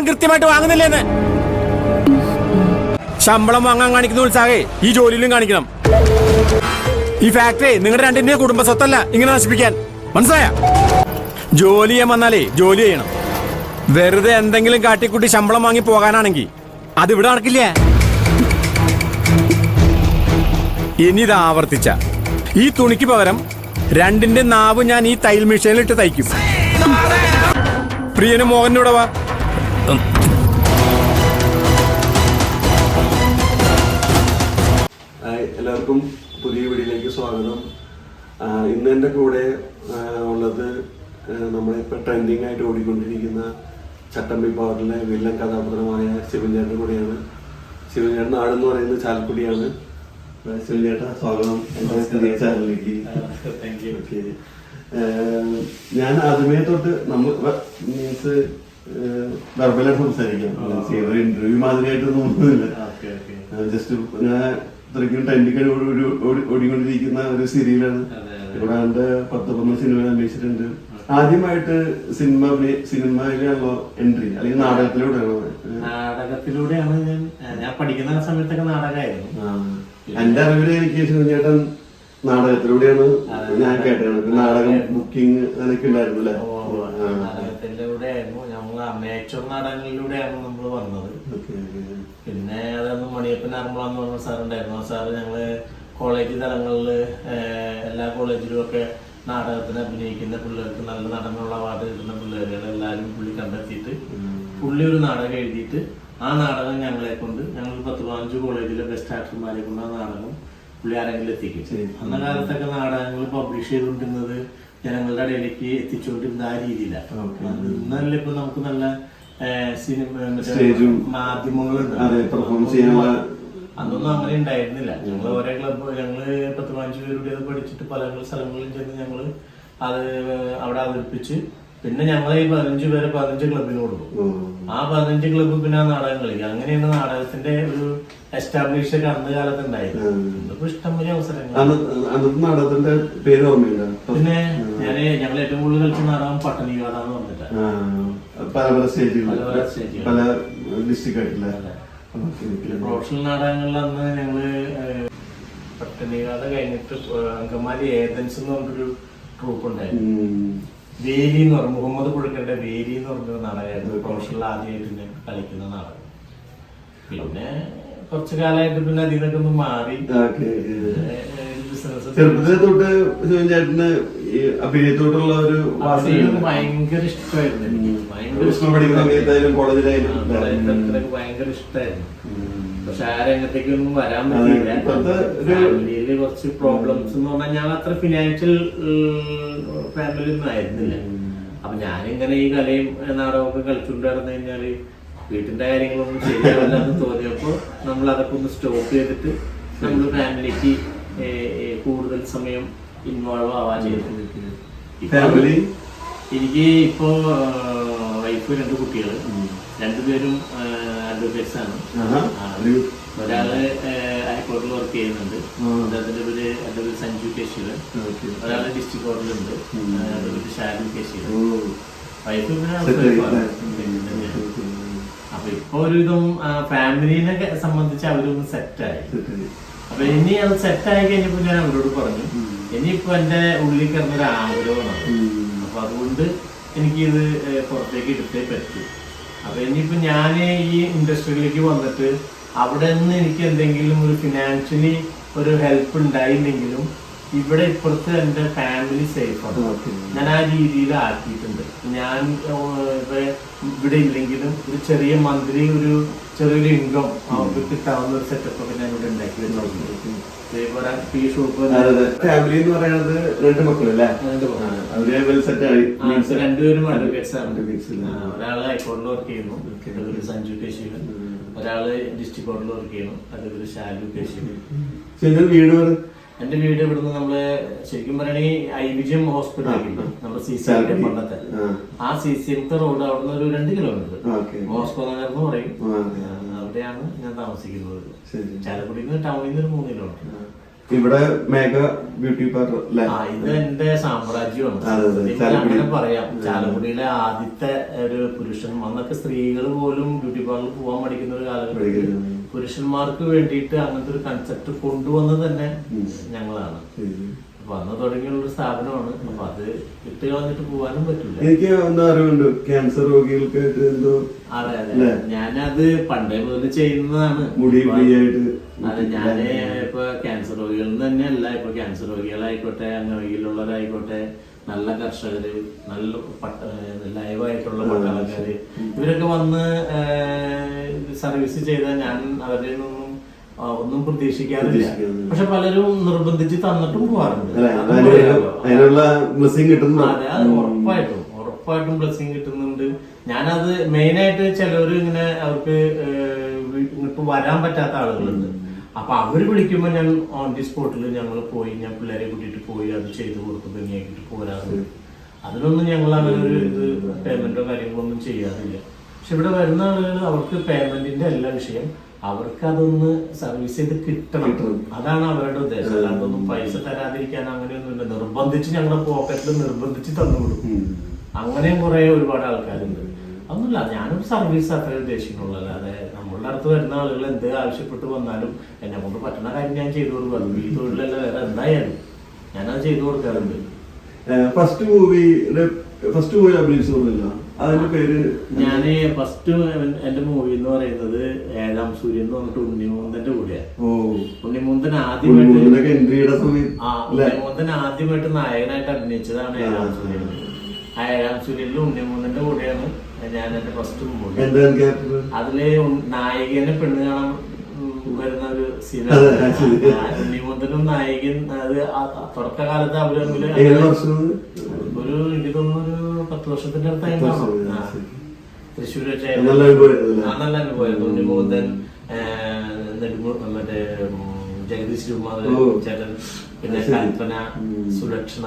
ശമ്പളം കൃത്യമായിട്ട് വാങ്ങുന്നില്ലേന്ന്? ശമ്പളം വാങ്ങാൻ കാണിക്കുന്ന ഉത്സാഹേ ഈ ജോലിയിലും കാണിക്കണം. ഈ ഫാക്ടറി നിങ്ങളുടെ രണ്ടിന്റെ കുടുംബ സ്വത്തല്ല ഇങ്ങനെ നശിപ്പിക്കാൻ. മനസ്സിലായ? ജോലി ചെയ്യാൻ വന്നാലേ ജോലി ചെയ്യണം. വെറുതെ എന്തെങ്കിലും കാട്ടിക്കുട്ടി ശമ്പളം വാങ്ങി പോകാനാണെങ്കിൽ അത് ഇവിടെ നടക്കില്ല? ഇനി ഇത് ആവർത്തിച്ച. ഈ തുണിക്ക് പകരം രണ്ടിന്റെ നാവ് ഞാൻ ഈ തയ്യൽ മെഷീനിൽ ഇട്ട് തയ്ക്കും. പ്രിയനും മോഹനോടവാ എല്ലാവർക്കും പുതിയ വീഡിയോയിലേക്ക് സ്വാഗതം. ഇന്ന് എന്റെ കൂടെ ഉള്ളത് നമ്മളിപ്പോൾ ട്രെൻഡിങ് ആയിട്ട് ഓടിക്കൊണ്ടിരിക്കുന്ന ചട്ടമ്പി പവറിലെ വില്ലൻ കഥാപാത്രമായ ശിവൻചേട്ടന്റെ കൂടെയാണ്. ശിവൻചേട്ടൻ ആടെന്ന് പറയുന്നത് ചാലക്കുടിയാണ്. ശിവൻ ശിവൻചേട്ടാ സ്വാഗതം. എന്റെ പുതിയ ചാനലിലേക്ക്. ഞാൻ ആദ്യമേ തൊട്ട് നമ്മൾ മീൻസ് വെർബലായിട്ട് സംസാരിക്കാം. ഒരു ഇന്റർവ്യൂ മാതിരിയായിട്ടൊന്നും ഒന്നുമില്ല. ജസ്റ്റ് ഞാൻ ഇത്രയ്ക്കും ടെൻഡിക്കൽ ഓടിക്കൊണ്ടിരിക്കുന്ന ഒരു സീരിയലാണ് കൂടാണ്ട് പത്ത് പന്ത്രണ്ട് സിനിമ അന്വേഷിച്ചിട്ടുണ്ട്. ആദ്യമായിട്ട് സിനിമ സിനിമയിലാണല്ലോ എൻട്രി അല്ലെങ്കിൽ നാടകത്തിലൂടെയാണോ? നാടകത്തിലൂടെയാണ് ഞാൻ ഞാൻ പഠിക്കുന്ന സമയത്തൊക്കെ നാടകമായിരുന്നു. എന്റെ അറിവിൽ എനിക്ക് ശിവചേട്ടൻ നാടകത്തിലൂടെയാണ് ഞാൻ കേട്ടത്. നാടകം ബുക്കിംഗ് അങ്ങനെയൊക്കെ ഉണ്ടായിരുന്നു അല്ലേ? നാടകത്തിലൂടെ ആയിരുന്നു ഞങ്ങൾ അമേച്ചർ ആണ് നമ്മൾ വന്നത്. പിന്നെ അതൊന്ന് മണിയപ്പൻ അറമ്പള എന്ന് പറഞ്ഞ സാർ ഉണ്ടായിരുന്നു ആ സാറ് ഞങ്ങൾ കോളേജ് തലങ്ങളിൽ എല്ലാ കോളേജിലും ഒക്കെ നാടകത്തിന് അഭിനയിക്കുന്ന പിള്ളേർക്ക് നല്ല നടനുള്ള അവാർഡ് കിട്ടുന്ന പിള്ളേരുകൾ എല്ലാവരും പുള്ളി കണ്ടെത്തിയിട്ട് പുള്ളി ഒരു നാടകം എഴുതിയിട്ട് ആ നാടകം ഞങ്ങളെ കൊണ്ട് ഞങ്ങൾ പത്ത് പതിനഞ്ച് കോളേജിലെ ബെസ്റ്റ് ആക്ടർമാരെ കൊണ്ട് ആ നാടകം പുള്ളി ആരെങ്കിലും എത്തിക്കും. അന്ന കാലത്തൊക്കെ നാടകങ്ങൾ പബ്ലിഷ് ചെയ്തുകൊണ്ടിരുന്നത് ജനങ്ങളുടെ ഇടയിലേക്ക് എത്തിച്ചുകൊണ്ടിരുന്ന ആ രീതിയിലാണ് ഇന്നല്ലേ ഇപ്പൊ നമുക്ക് നല്ല സിനിമ മാധ്യമങ്ങളുണ്ട്. അന്നൊന്നും അങ്ങനെ ഉണ്ടായിരുന്നില്ല. ഞങ്ങൾ ഓരോ ക്ലബ് ഞങ്ങൾ പത്ത് പതിനഞ്ച് പേരുടെ അത് പഠിച്ചിട്ട് പല സ്ഥലങ്ങളിലും ചെന്ന് ഞങ്ങൾ അത് അവിടെ അവതരിപ്പിച്ച്. പിന്നെ ഞങ്ങളെ ഈ പതിനഞ്ച് പേരെ പതിനഞ്ച് ക്ലബിന് കൊടുക്കും. ആ പതിനഞ്ച് ക്ലബ്ബ് പിന്നെ ആ നാടകം കളിക്കുക അങ്ങനെയാണ് നാടകത്തിന്റെ ഒരു എസ്റ്റാബ്ലിഷ് അന്ന് കാലത്ത് ഉണ്ടായിരുന്നു ഇഷ്ടംപോലെ അവസരങ്ങൾ അന്ന് അന്നത്തെ നാടകത്തിന്റെ പേര് ഓർമ്മയില്ല പിന്നെ ഞാൻ ഞങ്ങൾ ഏറ്റവും കൂടുതൽ കളിച്ച നാടകം പട്ടണികാത എന്ന് പറഞ്ഞിട്ട്. പല പല സ്റ്റേജുകൾ പല ഡിസ്ട്രിക്ട് ആയിട്ടില്ല. പ്രൊഫഷണൽ നാടകങ്ങളിൽ അന്ന് ഞങ്ങൾ പട്ടണി കഴിഞ്ഞിട്ട് അങ്കമാലി ഏതൻസ് എന്ന് പറഞ്ഞൊരു ട്രൂപ്പ് ഉണ്ടായിരുന്നു. വേലി എന്ന് പറഞ്ഞു മുഹമ്മദ് പുഴക്കരുടെ വേലി എന്ന് പറഞ്ഞ നാടകമായിരുന്നു പ്രൊഫഷണൽ ആദ്യമായിട്ട് പിന്നെ കളിക്കുന്ന നാടകം പിന്നെ കുറച്ചു കാലമായിട്ട് പിന്നെ അതിൽ നിന്നൊക്കെ ഒന്ന് മാറി. ചെറുപ്പത്തിലെ തൊട്ട് ചേട്ടന് അഭിനയത്തോട്ടുള്ള ഒരു ഭയങ്കര ഇഷ്ടമായിരുന്നു. ഭയങ്കര കോളേജിലായാലും ഭയങ്കര ഇഷ്ടമായിരുന്നു. പക്ഷെ ആ വരാൻ പറ്റിയില്ല. ഫാമിലിയിൽ കുറച്ച് പ്രോബ്ലംസ് എന്ന് പറഞ്ഞാൽ ഞാൻ അത്ര ഫിനാൻഷ്യൽ ഫാമിലി ഒന്നും ആയിരുന്നില്ല. അപ്പൊ ഞാനിങ്ങനെ ഈ കലയും നാടകമൊക്കെ കളിച്ചുകൊണ്ട് നടന്നു കഴിഞ്ഞാൽ വീട്ടിന്റെ കാര്യങ്ങളൊന്നും ശരിയാവില്ല എന്ന് തോന്നിയപ്പോ നമ്മൾ അതൊക്കെ ഒന്ന് സ്റ്റോപ്പ് ചെയ്തിട്ട് നമ്മൾ ഫാമിലിക്ക് കൂടുതൽ സമയം ഇൻവോൾവ് ആവാൻ ചെയ്തു. എനിക്ക് ഇപ്പോ വൈഫ് രണ്ട് കുട്ടികൾ രണ്ടുപേരും അഡ്വക്കേറ്റ്സ് ആണ്. ഒരു ഒരാൾ ഹൈക്കോടതിയിൽ വർക്ക് ചെയ്യുന്നുണ്ട്. അദ്ദേഹത്തിന്റെ പേര് അഡ്വക്കേറ്റ് സഞ്ജു ഓക്കേ. ഒരാൾ ഡിസ്ട്രിക്ട് കോടതിയിലുണ്ട് അഡ്വക്കേറ്റ് ഷാരു കേശീലൻ ഓ. വൈഫ് അപ്പൊ ഇപ്പൊ ഒരുവിധം ഫാമിലിനെ സംബന്ധിച്ച് അവരൊന്ന് സെറ്റായി. അപ്പൊ ഇനി അത് സെറ്റായി കഴിഞ്ഞപ്പോ ഞാൻ അവരോട് പറഞ്ഞു ഇനിയിപ്പോ എന്റെ ഉള്ളിൽ കിടന്നൊരു ആഗ്രഹമാണ് ഉം. അപ്പൊ അതുകൊണ്ട് എനിക്കിത് ഇത് പുറത്തേക്ക് എടുത്തേ പറ്റൂ. അപ്പൊ ഇനിയിപ്പോ ഞാൻ ഈ ഇൻഡസ്ട്രിയിലേക്ക് വന്നിട്ട് അവിടെ നിന്ന് എനിക്ക് എന്തെങ്കിലും ഒരു ഫിനാൻഷ്യലി ഒരു ഹെൽപ്പ് ഉണ്ടായില്ലെങ്കിലും ഇവിടെ ഇപ്പുറത്ത് എന്റെ ഫാമിലി സേഫ് ആണ്. ഞാൻ ആ രീതിയിൽ ആക്കിയിട്ടുണ്ട്. ഞാൻ ഇവിടെ ഇല്ലെങ്കിലും ഒരു ചെറിയ മന്ത്രി ഒരു ചെറിയൊരു ഇൻകം അവർക്ക് കിട്ടാവുന്ന ഒരു സെറ്റപ്പ് ഒക്കെ ഞാൻ ഇവിടെ ഉണ്ടാക്കി ഇതേപോലെ ഷോപ്പ്. ഫാമിലി എന്ന് പറയുന്നത് രണ്ട് മക്കളല്ലേ? രണ്ടുപേരും അഡ്വക്കേറ്റ്സ് ആണ്. ഒരാൾ ഹൈക്കോടതിയിൽ വർക്ക് ചെയ്യുന്നു. അതൊരു സഞ്ജു കേശീലൻ ഒരാൾ ഡിസ്ട്രിക്ട് കോടതിയിൽ വർക്ക് ചെയ്യുന്നു. അതൊരു ഷാലു കേശി വീട് എന്റെ വീട് ഇവിടുന്ന് നമ്മൾ ശരിക്കും പറയുകയാണെങ്കിൽ ഐ വിജയം ഹോസ്പിറ്റലിൽ നമ്മുടെ സി സി എം പണ്ടത്തെ. ആ. സി സി എം റോഡ് അവിടുന്ന് ഒരു രണ്ട് കിലോമീറ്റർ. മോസ്കോ നഗർ എന്ന് പറയും. അവിടെയാണ് ഞാൻ താമസിക്കുന്നത്. ചാലക്കുടിയിൽ നിന്ന് ടൗണിൽ നിന്ന് ഒരു മൂന്ന് കിലോമീറ്റർ ഇവിടെ മേഘ ബ്യൂട്ടി പാർലർ അല്ലേ ഇത് എന്റെ സാമ്രാജ്യമാണ്. പറയാം. ചാലക്കുടിയിലെ ആദ്യത്തെ ഒരു പുരുഷൻ അന്നൊക്കെ സ്ത്രീകൾ പോലും ബ്യൂട്ടി പാർലറിൽ പോകാൻ പഠിക്കുന്ന ഒരു കാലഘട്ടത്തിൽ പുരുഷന്മാർക്ക് വേണ്ടിയിട്ട് അങ്ങനത്തെ ഒരു കൺസെപ്റ്റ് കൊണ്ടുവന്നത് തന്നെ ഞങ്ങളാണ്. അന്ന് തുടങ്ങിയുള്ള ഒരു സ്ഥാപനമാണ്. അപ്പൊ അത് ഇട്ട് കളഞ്ഞിട്ട് പോകാനും പറ്റില്ല. എനിക്ക് അറിവുണ്ട് ക്യാൻസർ രോഗികൾക്ക് എന്തോ അതെ അതെ? ഞാനത് പണ്ടേ മുതൽ ചെയ്യുന്നതാണ്. മുടി ഫ്രീ ആയിട്ട് അതെ ഞാൻ ഇപ്പൊ ക്യാൻസർ രോഗികളിൽ തന്നെയല്ല. ഇപ്പൊ ക്യാൻസർ രോഗികളായിക്കോട്ടെ അംഗവൈകല്യമുള്ളവരായിക്കോട്ടെ നല്ല കർഷകര് നല്ല പട്ട- ലൈവായിട്ടുള്ള പട്ടാളക്കാര് ഇവരൊക്കെ വന്ന് സർവീസ് ചെയ്താൽ ഞാൻ അവരിൽ നിന്നും ഒന്നും പ്രതീക്ഷിക്കാറില്ല. പക്ഷെ പലരും നിർബന്ധിച്ച് തന്നിട്ടും പോവാറുണ്ട്. അതിനുള്ള ബ്ലെസ്സിങ് കിട്ടുന്നുണ്ടോ. അത് ഉറപ്പായിട്ടും. ഉറപ്പായിട്ടും ബ്ലെസ്സിങ് കിട്ടുന്നുണ്ട്. ഞാനത് മെയിനായിട്ട് ചിലവര് ഇങ്ങനെ അവർക്ക് ഇപ്പൊ വരാൻ പറ്റാത്ത ആളുകളുണ്ട്. അപ്പൊ അവർ വിളിക്കുമ്പോ ഞാൻ ഓൺ ദി സ്പോട്ടിൽ ഞങ്ങൾ പോയി ഞാൻ പിള്ളേരെ കൂട്ടിയിട്ട് പോയി അത് ചെയ്തു കൊടുത്ത് ഭംഗിയാക്കിട്ട് പോരാറുണ്ട്. അതിനൊന്നും ഞങ്ങൾ അവരൊരു ഇത് പേയ്മെന്റോ കാര്യങ്ങളോ ഒന്നും ചെയ്യാറില്ല. പക്ഷെ ഇവിടെ വരുന്ന ആളുകൾ അവർക്ക് പേയ്മെന്റിന്റെ എല്ലാ വിഷയം അവർക്ക് അതൊന്ന് സർവീസ് ചെയ്ത് കിട്ടണം. അതാണ് അവരുടെ ഉദ്ദേശം. അല്ലാതൊന്നും പൈസ തരാതിരിക്കാൻ അങ്ങനെയൊന്നുമില്ല. നിർബന്ധിച്ച് ഞങ്ങളുടെ പോക്കറ്റിൽ നിർബന്ധിച്ച് തന്നുവിടും അങ്ങനെയും കുറെ ഒരുപാട് ആൾക്കാരുണ്ട്. അതൊന്നുമില്ല. ഞാനും സർവീസ് അത്രേ ഉദ്ദേശിക്കുന്നുള്ളൂ. അല്ലാതെ നമ്മളുടെ അടുത്ത് വരുന്ന ആളുകൾ എന്ത് ആവശ്യപ്പെട്ട് വന്നാലും എന്നെ കൊണ്ട് പറ്റുന്ന കാര്യം ഞാൻ ചെയ്തു കൊടുക്കും. ഈ തൊഴിലല്ല. വേറെ എന്തായാലും ഞാനത് ചെയ്തു കൊടുക്കാറുണ്ട്. ഫസ്റ്റ് മൂവിയുടെ ഫസ്റ്റ് മൂവി അഭിനയിച്ചൊന്നുമില്ല അതിന്റെ പേര് ഞാൻ ഫസ്റ്റ് എന്റെ മൂവി എന്ന് പറയുന്നത് ഏഴാം സൂര്യൻ എന്ന് പറഞ്ഞിട്ട് ഉണ്ണിമൂന്തന്റെ കൂടെയാണ് ഓ. ഉണ്ണിമൂന്തൻ ആദ്യമായിട്ട് സമയത്ത് ഉണ്ണിമൂന്തൻ ആദ്യമായിട്ട് നായകനായിട്ട് അഭിനയിച്ചതാണ് ഏഴാം സൂര്യൻ. ആ ഏഴാം സൂര്യനിൽ ഉണ്ണിമൂന്തന്റെ കൂടെയാണ് ഞാൻ എന്റെ ഫസ്റ്റ് മൂവി അതിൽ നായികനെ പെണ്ണ് കാണാൻ വരുന്ന ഒരു സീന സീനാണ്. ഉണ്ണിമൂന്തനും നായകൻ അത് തുടക്കകാലത്ത് അവർ ഒരു എനിക്ക് തോന്നുന്നു ഒരു പത്ത് വർഷത്തിന്റെ അടുത്തായി പത്ത് വർഷം, കാണും. ആ. തൃശ്ശൂർ നല്ല അനുഭവമായിരുന്നു. ഉണ്ണിമൂന്തൻ മറ്റേ ജഗദീഷ്. ചേട്ടൻ പിന്നെ കൽപ്പന. സുലക്ഷണ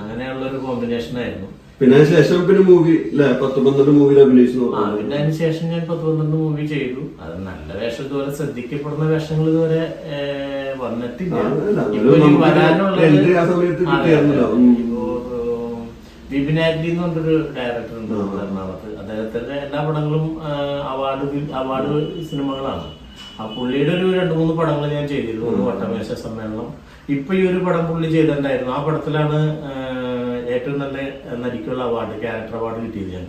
അങ്ങനെയുള്ള ഒരു കോമ്പിനേഷൻ ആയിരുന്നു. പിന്നെ ശേഷം പിന്നെ മൂവി പത്ത് പന്ത്രണ്ട് മൂവിയിൽ അഭിനയിച്ചു ആ പിന്നെ അതിന് ശേഷം ഞാൻ പത്ത് പന്ത്രണ്ട് മൂവി ചെയ്തു. അത് നല്ല വേഷം ഇതുവരെ ശ്രദ്ധിക്കപ്പെടുന്ന വേഷങ്ങൾ ഇതുവരെ വന്നിട്ടില്ല. ആ, ആഗ്ലി എന്ന് പറഞ്ഞൊരു ഡയറക്ടർ ഉണ്ട് എറണാകുളത്ത്. അദ്ദേഹത്തിന്റെ എല്ലാ പടങ്ങളും അവാർഡ് അവാർഡ് സിനിമകളാണ്. ആ പുള്ളിയുടെ ഒരു രണ്ട് മൂന്ന് പടങ്ങൾ ഞാൻ ചെയ്തിരുന്നു. ഒരു വട്ടമേശ സമ്മേളനം. ഇപ്പൊ ഈ ഒരു പടം പുള്ളി ചെയ്തിട്ടുണ്ടായിരുന്നു. ആ പടത്തിലാണ് ഏറ്റവും നല്ല നടിക്കുള്ള അവാർഡ് ക്യാരക്ടർ അവാർഡ് കിട്ടിയത് ഞാൻ.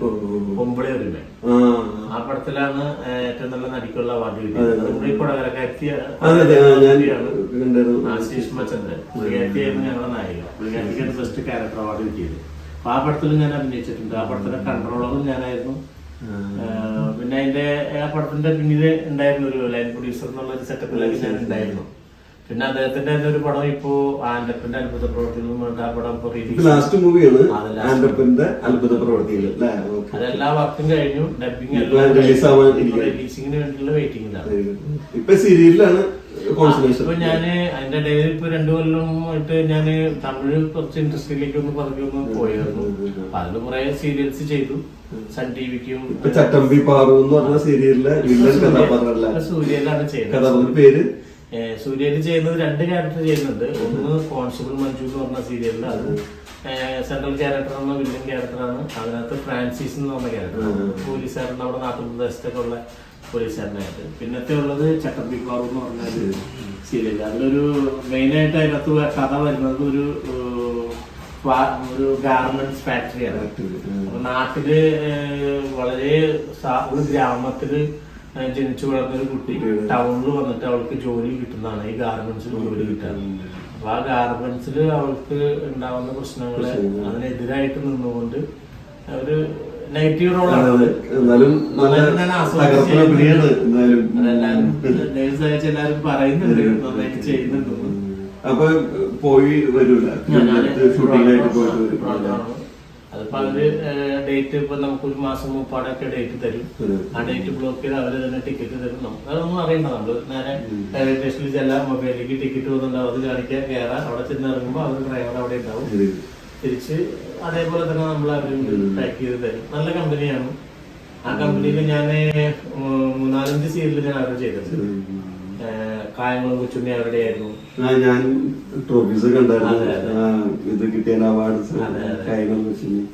പൊമ്പിളി ഒരുമ ആ. പടത്തിലാണ് ഏറ്റവും നല്ല നടിക്കുള്ള അവാർഡ് കിട്ടിയത്. അത് നമ്മുടെ ഈ കൊടകരക്കാരത്തി അതെ അതെ. ആ, ഞാൻ കണ്ടായിരുന്നു ആ, ശ്രീഷ്മചന്ദ്രൻ പുള്ളിക്കാരത്തിയായിരുന്നു ഞങ്ങളുടെ നായിക. പുള്ളിക്കാരത്തിക്കാണ് ബെസ്റ്റ് ക്യാരക്ടർ അവാർഡ് കിട്ടിയത്. ആ പടത്തിൽ ഞാൻ അഭിനയിച്ചിട്ടുണ്ട്. ആ പടത്തിന്റെ കൺട്രോളറും ഞാനായിരുന്നു. പിന്നെ അതിന്റെ ആ പടത്തിന്റെ പിന്നീട് ഉണ്ടായിരുന്നു ഒരു ലൈൻ പ്രൊഡ്യൂസർ എന്നുള്ള ഒരു സെറ്റപ്പിലേക്ക് ഞാൻ ഉണ്ടായിരുന്നു. പിന്നെ അദ്ദേഹത്തിന്റെ തന്നെ ഒരു പടം ഇപ്പോ ആൻഡപ്പന്റെ അത്ഭുത പ്രവർത്തികളും ആ പടം ലാസ്റ്റ് മൂവിയാണ് ആൻഡപ്പന്റെ അത്ഭുത പ്രവർത്തികൾ അതെല്ലാ വർക്കും കഴിഞ്ഞു. ഡബിങ്. റിലീസിങ്ങിന് വേണ്ടിയുള്ള വെയിറ്റിംഗിലാണ് ഇപ്പൊ സീരിയലിലാണ് ഇപ്പൊ ഞാൻ അതിന്റെ ഇടയിൽ ഇപ്പൊ രണ്ടു കൊല്ലമായിട്ട് ഞാൻ തമിഴ് കുറച്ച് ഇൻഡസ്ട്രിയിലേക്ക് ഒന്ന് പറഞ്ഞു ഒന്ന് പോയായിരുന്നു അപ്പൊ അതിൽ കുറെ സീരിയൽസ് ചെയ്തു. സൺ ടിവിക്കും ഇപ്പൊ ചട്ടമ്പി പാറു എന്ന് പറഞ്ഞ സീരിയലിലെ വില്ലൻ കഥാപാത്രമല്ല സൂര്യയിലാണ് ചെയ്യുന്നത്. പേര്? സൂര്യയിൽ ചെയ്യുന്നത് രണ്ട് ക്യാരക്ടർ ചെയ്യുന്നുണ്ട്. ഒന്ന് കോൺസ്റ്റബിൾ മഞ്ജു എന്ന് പറഞ്ഞ സീരിയലിൽ അത് സെൻട്രൽ ക്യാരക്ടർ എന്ന വില്ലൻ ക്യാരക്ടറാണ് അതിനകത്ത് ഫ്രാൻസിസ് എന്ന് പറഞ്ഞ ക്യാരക്ടർ പോലീസുകാരൻ നമ്മുടെ നാട്ടുപ്രദേശത്തൊക്കെ ഉള്ള പോലീസുകാരനായിട്ട് പിന്നത്തെ ഉള്ളത് ചട്ടമ്പി പാറു എന്ന് പറഞ്ഞ ഒരു സീരിയൽ അതിലൊരു മെയിനായിട്ട് അതിനകത്ത് കഥ വരുന്നത് ഒരു ഒരു ഗാർമെന്റ്സ് ഫാക്ടറിയാണ് നാട്ടിൽ വളരെ ഒരു ഗ്രാമത്തിൽ ജനിച്ചു വളർന്ന ഒരു കുട്ടി ടൗണിൽ വന്നിട്ട് അവൾക്ക് ജോലി കിട്ടുന്നതാണ്. ഈ ഗാർമെന്റ്സിൽ ജോലി കിട്ടാണ് അപ്പൊ ആ ഗാർമെന്റ്സിൽ അവൾക്ക് ഉണ്ടാവുന്ന പ്രശ്നങ്ങളെ അതിനെതിരായിട്ട് നിന്നുകൊണ്ട് ഒരു നെഗറ്റീവ് റോളാണ്. എന്നാലും പറയുന്നുണ്ട്. നന്നായിട്ട് ചെയ്യുന്നുണ്ടെന്ന് അപ്പൊ പോയി വരൂല? ഷൂട്ടിങ്ങിനായിട്ട് പോയിട്ട് വരും. അതിപ്പോ അവർ ഡേറ്റ് ഇപ്പൊ നമുക്ക് ഒരു മാസം മുപ്പാടൊക്കെ ഡേറ്റ് തരും. ആ ഡേറ്റ് ബ്ലോക്ക് ചെയ്ത് അവർ തന്നെ ടിക്കറ്റ് തരും. നമുക്ക് അതൊന്നും അറിയണ്ട. നമ്മൾ നേരെ റെയിൽവേ സ്റ്റേഷനിൽ ചെല്ലാം മൊബൈലിലേക്ക് ടിക്കറ്റ് വന്നിട്ടുണ്ടാവും അത് കാണിക്കാൻ കയറാം അവിടെ ചെന്ന് ഇറങ്ങുമ്പോൾ അവർ ഡ്രൈവർ അവിടെ ഉണ്ടാവും. തിരിച്ച് അതേപോലെ തന്നെ നമ്മൾ അവരും പാക്ക് ചെയ്ത് തരും. നല്ല കമ്പനിയാണ് ആ കമ്പനിയിൽ ഞാൻ മൂന്നാലഞ്ച് സീരിയൽ ഞാൻ അവർ ചെയ്തിട്ടുണ്ട്. കായങ്ങളും കായംകുളം കൊച്ചുണ്ണി അവരുടെ ആയിരുന്നു ഞാൻ ട്രോഫീസ്. ആ, ഇത് കിട്ടിയ അവാർഡ്സ് അതെ.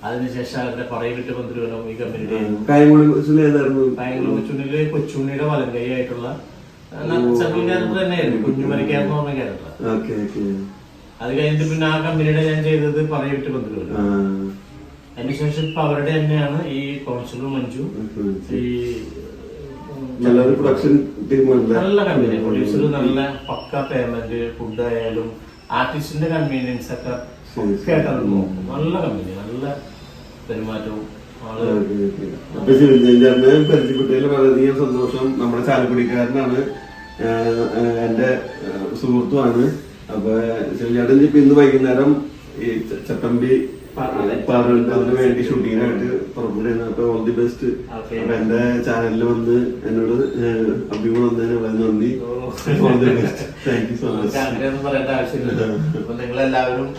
അതിനുശേഷം അവരുടെ പറയിവിട്ട് പന്തിരുവനം ഈ കമ്പനിയുടെ കായംകുളം കൊച്ചിന് ഏതായിരുന്നു? ബാംഗ്ലൂർ കൊച്ചുണ്ണിയിൽ കൊച്ചുണ്ണിയുടെ വലങ്കൈ ആയിട്ടുള്ള സെൻട്രൽ ക്യാരക്ടർ തന്നെയായിരുന്നു. കുഞ്ഞുമരക്കാർ എന്ന് പറഞ്ഞ ക്യാരക്ടർ അത് കഴിഞ്ഞിട്ട് പിന്നെ ആ കമ്പനിയുടെ ഞാൻ ചെയ്തത് പറയിട്ട് ആ. അതിനുശേഷം ഇപ്പൊ അവരുടെ തന്നെയാണ് ഈ കോൺസുലർ മഞ്ജു ഈ നല്ലൊരു പ്രൊഡക്ഷൻ ടീം നല്ല കമ്പനി പ്രൊഡ്യൂസർ നല്ല പക്ക പേയ്മെന്റ് ഫുഡ് ആയാലും ആർട്ടിസ്റ്റിന്റെ കൺവീനിയൻസ് ഒക്കെ നോക്കും നല്ല കമ്പനി നല്ല പെരുമാറ്റവും. അപ്പൊ ശിവചന്ദ്രനെ പരിചയപ്പെട്ടതിൽ വളരെയധികം സന്തോഷം. നമ്മുടെ ചാലക്കുടിക്കാരനാണ് എന്റെ സുഹൃത്തുമാണ് അപ്പൊ ശിവചേട്ടൻ ഇപ്പൊ ഇന്ന് വൈകുന്നേരം ഈ ചട്ടമ്പി അതിന് വേണ്ടി ഷൂട്ടിങ്ങിനായിട്ട് അപ്പൊ ഓൾ ദി ബെസ്റ്റ്. അപ്പൊ എന്റെ ചാനലിൽ വന്ന് എന്നോട് അഭിമുഖം വന്നതിന് വളരെ നന്ദി. All the best thank you so much അങ്ങനെയൊന്നും പറയേണ്ട ആവശ്യമില്ല അപ്പൊ നിങ്ങൾ എല്ലാവരും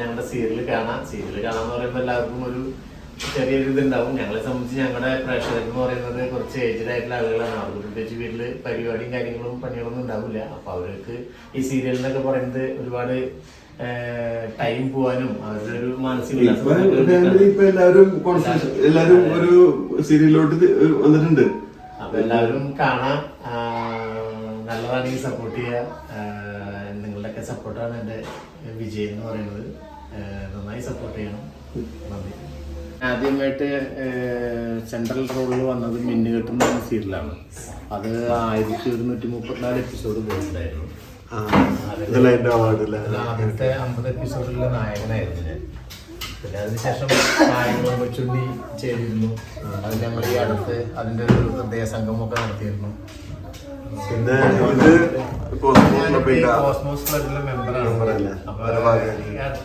ഞങ്ങളുടെ സീരിയൽ കാണാം. സീരിയൽ കാണാന്ന് പറയുമ്പോൾ എല്ലാവർക്കും ഒരു ചെറിയൊരു ഇതുണ്ടാവും. ഞങ്ങളെ സംബന്ധിച്ച് ഞങ്ങളുടെ പ്രേക്ഷകർ എന്ന് പറയുന്നത് കുറച്ച് ഏജ്ഡ് ആയിട്ടുള്ള ആളുകളാണ്. അവർക്ക് പ്രത്യേകിച്ച് വീട്ടിൽ പരിപാടിയും കാര്യങ്ങളും പണികളൊന്നും ഉണ്ടാവില്ല. അപ്പൊ അവർക്ക് ഈ സീരിയൽ എന്നൊക്കെ പറയുന്നത് ഒരുപാട് ടൈം പോവാനും അവരുടെ ഒരു മാനസിക ഇപ്പൊ എല്ലാവരും കോൺസെൻട്രേഷൻ എല്ലാരും ഒരു സീരിയലിലോട്ട് വന്നിട്ടുണ്ട്. അപ്പൊ എല്ലാവരും കാണാം. നല്ലതാണെങ്കിൽ സപ്പോർട്ട് ചെയ്യുക നിങ്ങളുടെയൊക്കെ സപ്പോർട്ടാണ് എന്റെ വിജയം എന്ന് പറയുന്നത്. നന്നായി സപ്പോർട്ട് ചെയ്യണം. നന്ദി. ആദ്യമായിട്ട് സെൻട്രൽ റോളിൽ വന്നത് മിന്നുകെട്ടുന്ന സീരിയലാണ് അത് ആയിരത്തി ഒരുന്നൂറ്റി മുപ്പത്തിനാല് എപ്പിസോഡ് പോയിട്ടുണ്ടായിരുന്നു. ഇതെല്ലാം എന്റെ അവാർഡ് അല്ലേ ആദ്യത്തെ അമ്പത് എപ്പിസോഡിലെ നായകനായിരുന്നു ഞാൻ. പിന്നെ അതിനുശേഷം നായകനും കൊച്ചുണ്ണി ചെയ്തിരുന്നു. അത് ഞങ്ങൾ ഈ അടുത്ത് അതിന്റെ ഒരു ഹൃദയ സംഗമമൊക്കെ നടത്തിയിരുന്നു. പിന്നെ ഇത് കോസ്മോസ് ക്ലബിലെ മെമ്പറാണ്? അപ്പൊ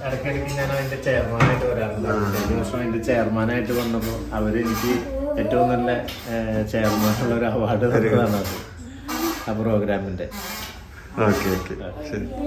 ഇടയ്ക്കിടയ്ക്ക് ഞാൻ അതിന്റെ ചെയർമാനായിട്ട് വരാറുണ്ട്. കഴിഞ്ഞ വർഷം അതിന്റെ ചെയർമാനായിട്ട് വന്നപ്പോൾ അവർ എനിക്ക് ഏറ്റവും നല്ല ചെയർമാനുള്ള ഒരു അവാർഡ് തരുന്നതാണ് അത്. ആ പ്രോഗ്രാമിന്റെ ഓക്കെ ഓക്കെ. ശരി.